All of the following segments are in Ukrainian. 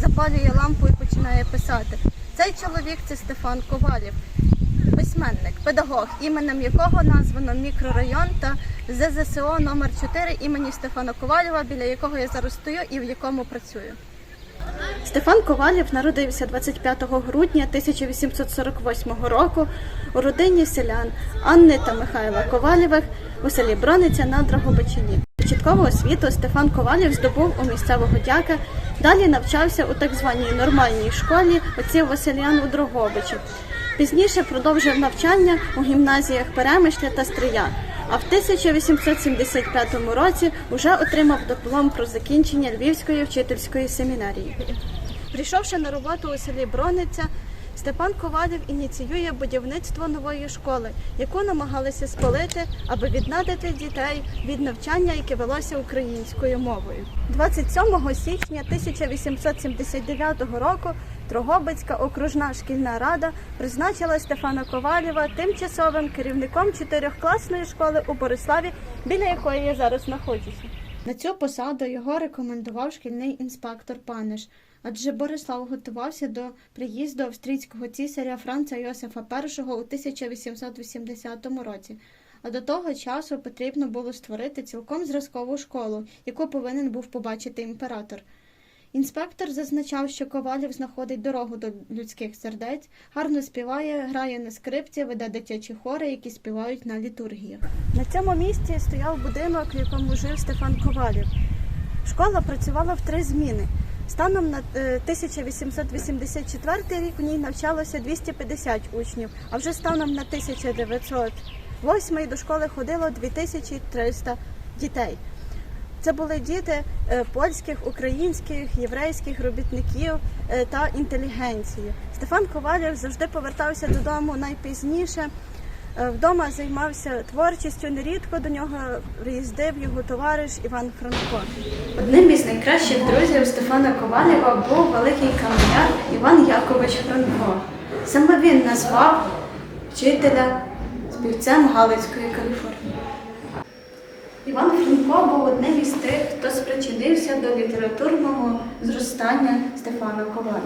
запалює лампу і починає писати. Цей чоловік це Стефан Ковалів, письменник, педагог, іменем якого названо мікрорайон та ЗЗСО номер 4 імені Стефана Ковалєва, біля якого я зараз стою і в якому працюю. Стефан Ковалів народився 25 грудня 1848 року у родині селян Анни та Михайла Ковалєвих у селі Брониця на Дрогобичині. Початкову освіту Стефан Ковалів здобув у місцевого дяка. Далі навчався у так званій нормальній школі отців Василян у Дрогобичі. Пізніше продовжив навчання у гімназіях Перемишля та Стрия. А в 1875 році вже отримав диплом про закінчення Львівської вчительської семінарії. Прийшовши на роботу у селі Брониця, Степан Ковалів ініціює будівництво нової школи, яку намагалися спалити, аби віднадити дітей від навчання, яке велося українською мовою. 27 січня 1879 року Трогобицька окружна шкільна рада призначила Стефана Ковалєва тимчасовим керівником чотирьохкласної школи у Бориславі, біля якої я зараз знаходжуся. На цю посаду його рекомендував шкільний інспектор Паниш, адже Борислав готувався до приїзду австрійського цісаря Франца Йосифа І у 1880 році. А до того часу потрібно було створити цілком зразкову школу, яку повинен був побачити імператор. Інспектор зазначав, що Ковалів знаходить дорогу до людських сердець, гарно співає, грає на скрипці, веде дитячі хори, які співають на літургіях. На цьому місці стояв будинок, в якому жив Стефан Ковалів. Школа працювала в три зміни. Станом на е, 1884 рік у ній навчалося 250 учнів, а вже станом на 1908 до школи ходило 2300 дітей. Це були діти е, польських, українських, єврейських робітників е, та інтелігенції. Стефан Ковалєв завжди повертався додому найпізніше. Е, Вдома займався творчістю. Нерідко до нього приїздив його товариш Іван Франко. Одним із найкращих друзів Стефана Ковалєва був великий каменяр Іван Якович Франко. Саме він назвав вчителя співцем Галицької Каліфорнії. Іван Франко був одним із тих, хто спричинився до літературного зростання Стефана Ковалєва.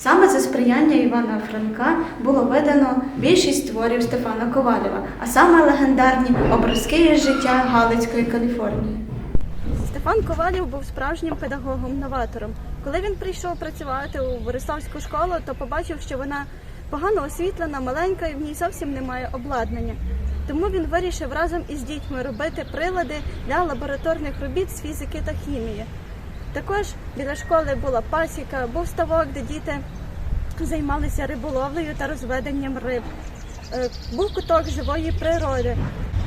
Саме за сприяння Івана Франка було видано більшість творів Стефана Ковалєва, а саме легендарні образки із життя Галицької Каліфорнії. Стефан Ковалів був справжнім педагогом-новатором. Коли він прийшов працювати у Бориславську школу, то побачив, що вона погано освітлена, маленька і в ній зовсім немає обладнання. Тому він вирішив разом із дітьми робити прилади для лабораторних робіт з фізики та хімії. Також біля школи була пасіка, був ставок, де діти займалися риболовлею та розведенням риб. Е, Був куток живої природи.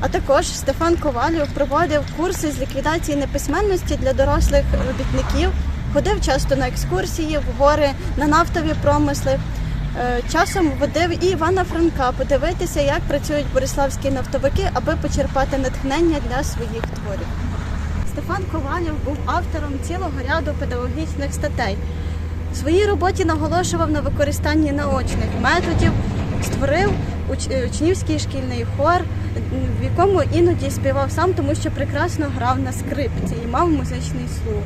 А також Стефан Ковалів проводив курси з ліквідації неписьменності для дорослих робітників, ходив часто на екскурсії в гори, на нафтові промисли. Е, Часом водив і Івана Франка подивитися, як працюють бориславські нафтовики, аби почерпати натхнення для своїх творів. Стефан Ковалів був автором цілого ряду педагогічних статей. В своїй роботі наголошував на використанні наочних методів, створив уч- учнівський шкільний хор, в якому іноді співав сам, тому що прекрасно грав на скрипці і мав музичний слух.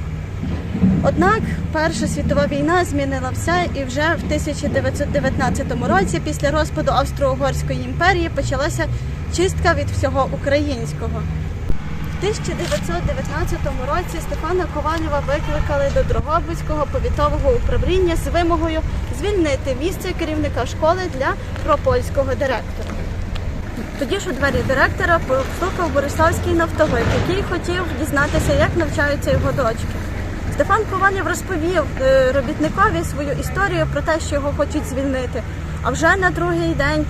Однак Перша світова війна змінила все, і вже в 1919 році, після розпаду Австро-Угорської імперії, почалася чистка від всього українського. В 1919 році Стефана Ковалєва викликали до Дрогобицького повітового управління з вимогою звільнити місце керівника школи для пропольського директора. Тоді ж у двері директора постукав Бориславський нафтовик, який хотів дізнатися, як навчаються його дочки. Стефан Ковалєв розповів е, робітникові свою історію про те, що його хочуть звільнити. А вже на другий день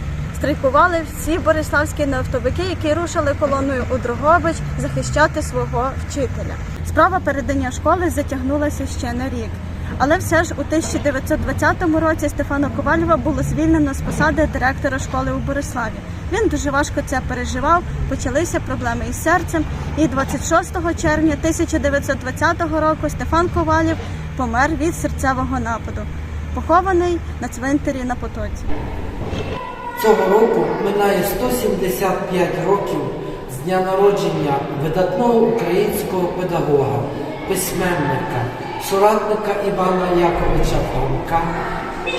страйкували всі бориславські нафтовики, які рушили колоною у Дрогобич захищати свого вчителя. Справа передання школи затягнулася ще на рік. Але все ж у 1920 році Стефана Ковалєва було звільнено з посади директора школи у Бориславі. Він дуже важко це переживав, почалися проблеми із серцем, і 26 червня 1920 року Стефан Ковалєв помер від серцевого нападу, похований на цвинтарі на Потоці. Цього року минає 175 років з дня народження видатного українського педагога, письменника, соратника Івана Яковича Франка,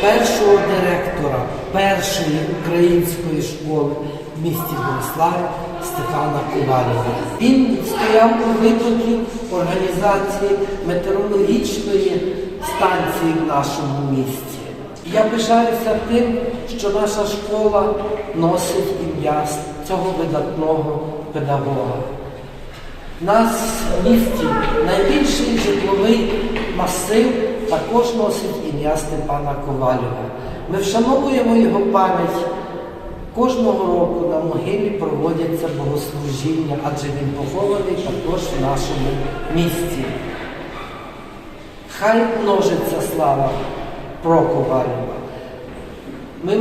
першого директора першої української школи в місті Бориславі Стефана Ковалєва. Він стояв у витокі організації метеорологічної станції в нашому місті. Я пишаюся тим, що наша школа носить ім'я цього видатного педагога. Нас в місті найбільший житловий масив також носить ім'я Степана Ковалєва. Ми вшановуємо його пам'ять. Кожного року на могилі проводяться богослужіння, адже він похований також в нашому місті. Хай множиться слава про. Ми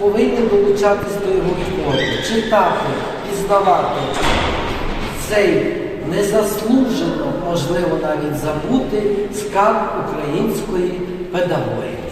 повинні долучатись до його твору, читати, пізнавати цей незаслужено, можливо, навіть забути скарб української педагогіки.